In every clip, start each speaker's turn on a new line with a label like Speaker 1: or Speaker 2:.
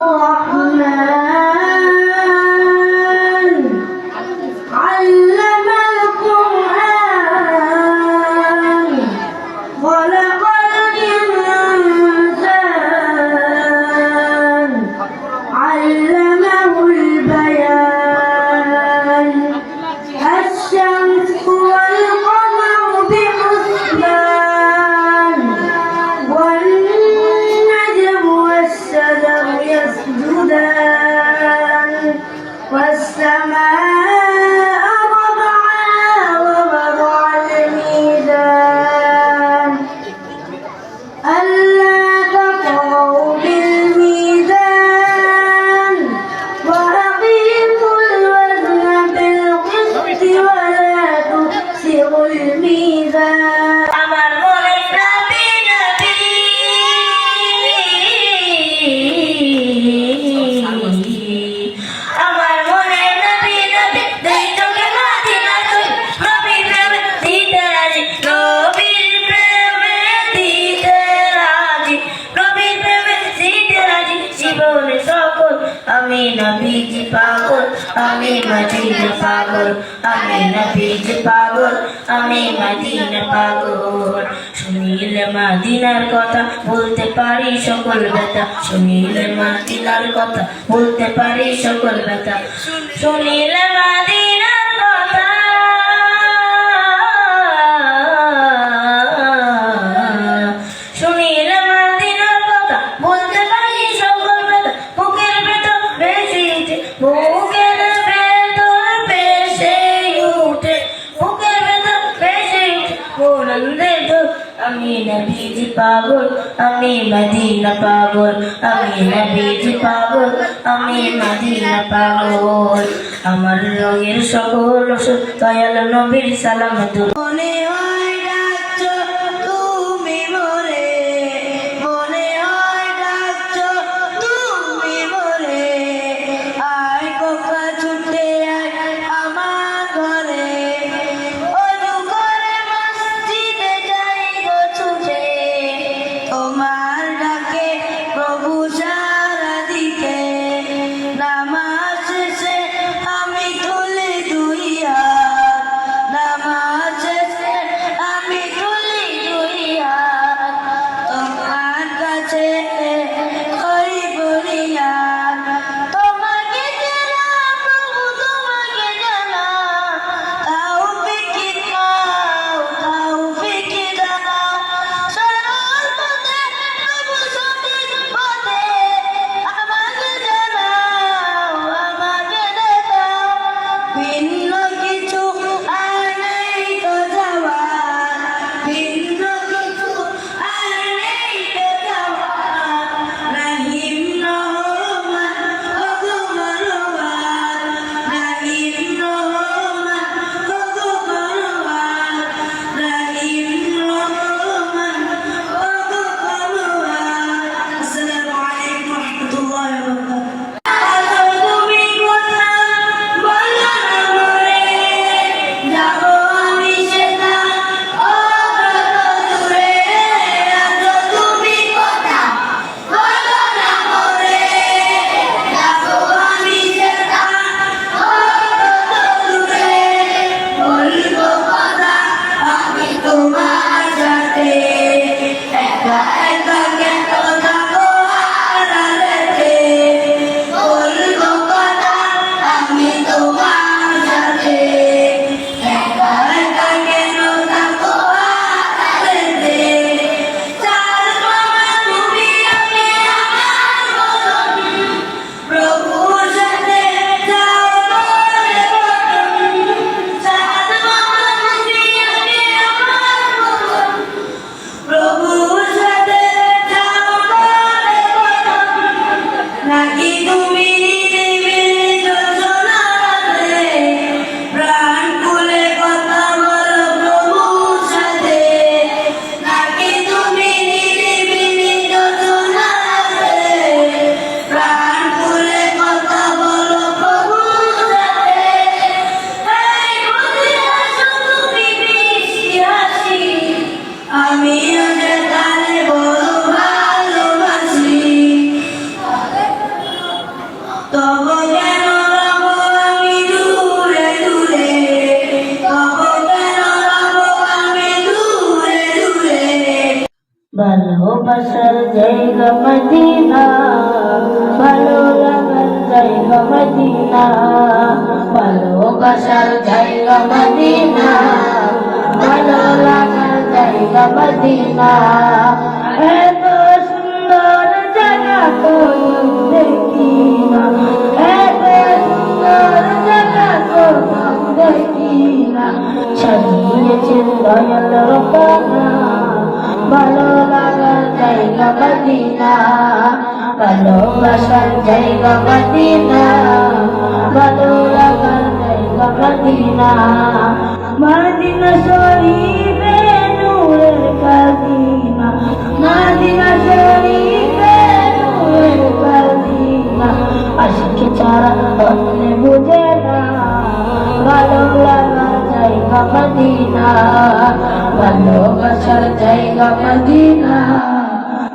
Speaker 1: Olá. আমি নবীজি পাগল, আমি মদিনা পাগল, আমি নবীজি পাগল, আমি মদিনা পাগল। শুনিল মাদিনার কথা বলতে পারি সকল ব্যথা শুনিল মাদিনার কথা বলতে পারি সকল ব্যথা। শুনিল মাদিনা পুনম দেব আমি নবীজি পাগল, আমি মদিনা পাগল, আমি নবীজি পাগল, আমি মদিনা পাগল। আমার রঙের সকল দয়াল নবীর সালাম দুর্বনে என் জায়গা মদিনা, ভালো লাগার জায়গা মদিনা। ভালোবাসার জায়গা মদিনা, ভালো লাগার জায়গা মদিনা। এত সুন্দর ভালো জায়গা মদিনা ভালোবাসার জায়গা মদিনা ভালো লাগার জায়গা মদিনা মদিনা শরীফে নূরের কাদিনা মদিনা শরীফে নূরের কাদিনা আশিকে ছাড়া অন্য বুঝে না ভালো লাগার জায়গা মদিনা ভালোবাসার জায়গা মদিনা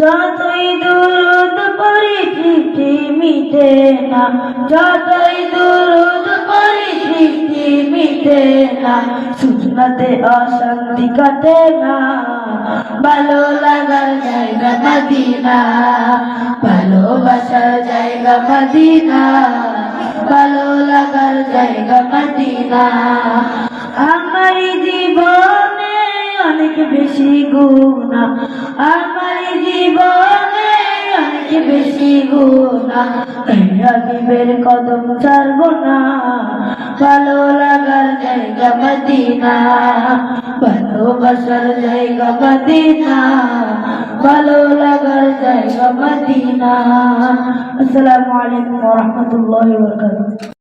Speaker 1: যতই দুরুদ স্মৃতি মিটে না, যতই দুরুদ স্মৃতি মিটে না, সুজনাতে অশান্তি কাটে না। ভালো লাগার জায়গা মদিনা ভালোবাসার জায়গা মদিনা, ভালো লাগার জায়গা মদিনা। আমার জীবনে অনেক বেশি গুণা জীবনে কদম ছাড়ব না। ভালো লাগার জায়গা মদিনা। ভালোবাসার জায়গা মদিনা। ভালো লাগার জায়গা মদিনা। আসসালামু আলাইকুম